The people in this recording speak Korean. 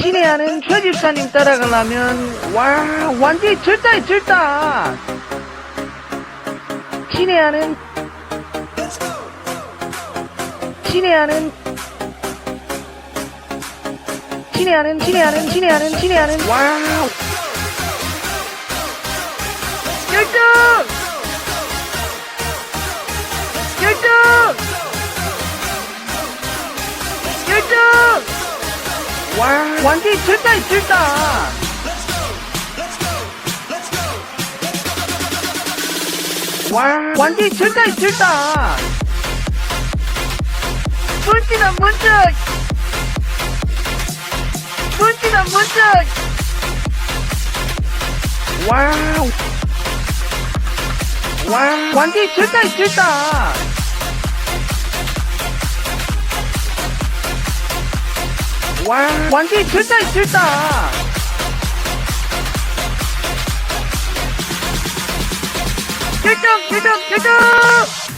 친애하는 최 집사님 따라가려면 와 완전히 절다에 절다 친애하는 친애하는 친애하는 친애하는 친애하는 친애하는 와 와 완전히 절다 와 완전히 절다에 절다. 문지다 문지! 문지다 문지! 와우 와 완전히 절다에 절다 와. 완전히 절다에 절다. 결정 결정 결정